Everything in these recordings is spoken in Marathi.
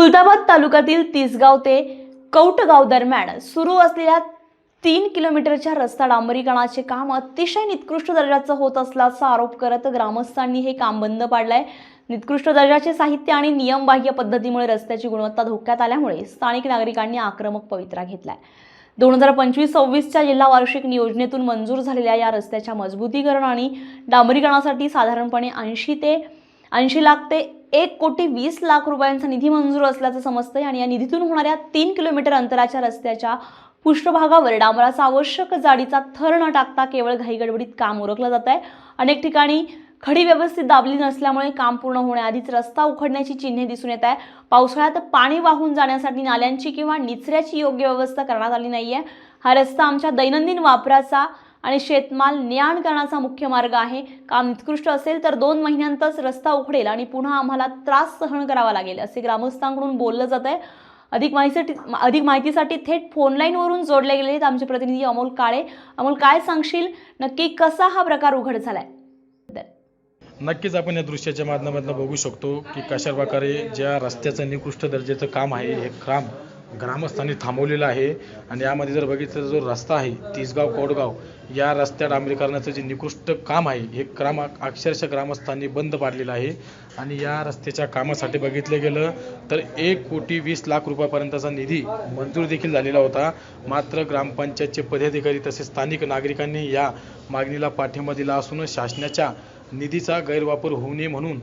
खुलताबाद तालुक्यातील तिसगाव ते कौटगाव दरम्यान सुरू असलेल्या तीन किलोमीटरच्या रस्ता डांबरीकरणाचे काम अतिशय निकृष्ट दर्जाचं होत असल्याचा आरोप करत ग्रामस्थांनी हे काम बंद पाडलंय. निकृष्ट दर्जाचे साहित्य आणि नियमबाह्य पद्धतीमुळे रस्त्याची गुणवत्ता धोक्यात आल्यामुळे स्थानिक नागरिकांनी आक्रमक पवित्रा घेतलाय. दोन हजार पंचवीस सव्वीसच्या जिल्हा वार्षिक नियोजनेतून मंजूर झालेल्या या रस्त्याच्या मजबूतीकरण आणि डांबरीकरणासाठी साधारणपणे ऐंशी ते ऐंशी लाख ते एक कोटी वीस लाख रुपयांचा निधी मंजूर असल्याचं समजतंय आणि या निधीतून होणाऱ्या तीन किलोमीटर अंतराच्या रस्त्याच्या पृष्ठभागावर डांबराचा आवश्यक जाडीचा थर न टाकता केवळ घाईगडबडीत काम उरकलं जात आहे अनेक ठिकाणी खडी व्यवस्थित दाबली नसल्यामुळे काम पूर्ण होण्याआधीच रस्ता उखडण्याची चिन्हे दिसून येत आहे पावसाळ्यात पाणी वाहून जाण्यासाठी नाल्यांची किंवा निचऱ्याची योग्य व्यवस्था करण्यात आली नाही आहे हा रस्ता आमच्या दैनंदिन वापराचा आणि शेतमाल ने आण करण्याचा मुख्य मार्ग आहे. काम निकृष्ट असेल तर दोन महिन्यांतच रस्ता उघडेल आणि पुन्हा आम्हाला त्रास सहन करावा लागेल असे ग्रामस्थांकडून बोललं जात आहे. अधिक माहितीसाठी अधिक माहितीसाठी थेट फोनलाईनवरून जोडले गेले आहेत आमचे प्रतिनिधी अमोल काळे. अमोल काय सांगशील? नक्की कसा हा प्रकार उघड झालाय? नक्कीच आपण या दृश्याच्या माध्यमातून बघू शकतो की कशा प्रकारे ज्या रस्त्याचं निकृष्ट दर्जाचं काम आहे हे काम ग्रामस्थांनी थांबवलेलं आहे. आणि यामध्ये जर बघितलं जो रस्ता आहे तिसगाव कोडगाव या रस्त्यात डांबरीकरणाचं जे निकृष्ट काम आहे हे काम अक्षरशः ग्रामस्थांनी बंद पाडलेलं आहे. आणि या रस्त्याच्या कामासाठी बघितलं गेलं तर एक कोटी वीस लाख रुपयापर्यंतचा निधी मंजूर देखील झालेला होता. मात्र ग्रामपंचायतचे पदाधिकारी तसेच स्थानिक नागरिकांनी या मागणीला पाठिंबा दिला असून शासनाच्या निधीचा गैरवापर होऊ नये म्हणून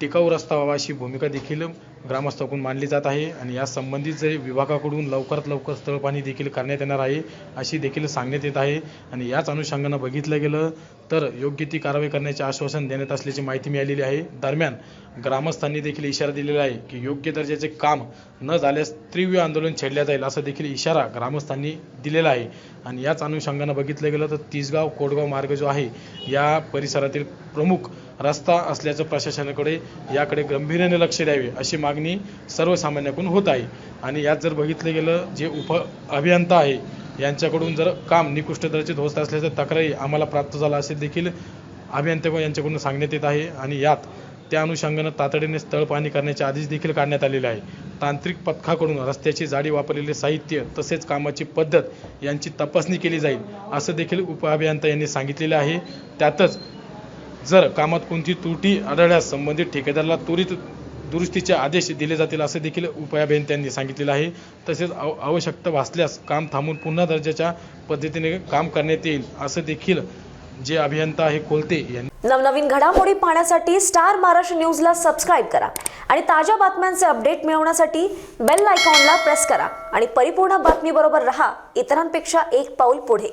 टिकाऊ रस्ता व्हावा अशी भूमिका देखील ग्रामस्थाकडून मानली जात आहे आणि या संबंधित जे विभागाकडून लवकरात लवकर स्थळपाणी देखील करण्यात येणार आहे अशी देखील सांगण्यात येत आहे. आणि याच अनुषंगानं बघितलं गेलं तर योग्य ती कारवाई करण्याचे आश्वासन देण्यात असल्याची माहिती मिळालेली आहे. दरम्यान ग्रामस्थांनी देखील इशारा दिलेला आहे की योग्य दर्जाचे काम न झाल्यास तीव्र आंदोलन छेडल्या जाईल असा देखील इशारा ग्रामस्थांनी दिलेला आहे. आणि याच अनुषंगानं बघितलं गेलं तर तिसगाव कोडगाव मार्ग जो आहे या परिसरातील प्रमुख रस्ता असल्याचं प्रशासनाकडे याकडे गंभीर्याने लक्ष द्यावे अशी मागणी सर्वसामान्याकडून होत आहे. आणि यात जर बघितलं गेलं जे उप अभियंता आहे यांच्याकडून जर काम निकृष्ट दर्जेत होत असल्याचं तक्रारी आम्हाला प्राप्त झाला असे देखील अभियंता यांच्याकडून सांगण्यात येत आहे. आणि यात त्या अनुषंगानं तातडीने स्थळ पाहणी करण्याचे आदेश देखील काढण्यात आलेले आहे. तांत्रिक पथकाकडून रस्त्याची जाडी वापरलेले साहित्य तसेच कामाची पद्धत यांची तपासणी केली जाईल असं देखील उप अभियंता यांनी सांगितलेलं आहे. त्यातच जर कामात कोणती त्रुटी आढळल्यास संबंधित ठेकेदाराला त्वरित दुरुस्तीचे आदेश दिले जातील असे देखील उपायाभियंत्यांनी सांगितलेलं आहे. तसेच आव आवश्यकता भासल्यास काम थांबून पुन्हा दर्जाच्या पद्धतीने काम करण्यात येईल असं देखील जे अभियंता आहे कोलते यांनी नवनवीन घडामोडी पाहण्यासाठी स्टार महाराष्ट्र न्यूजला सबस्क्राईब करा आणि ताज्या बातम्यांचे अपडेट मिळवण्यासाठी बेल आयकॉनला प्रेस करा. आणि परिपूर्ण बातमीबरोबर रहा इतरांपेक्षा एक पाऊल पुढे.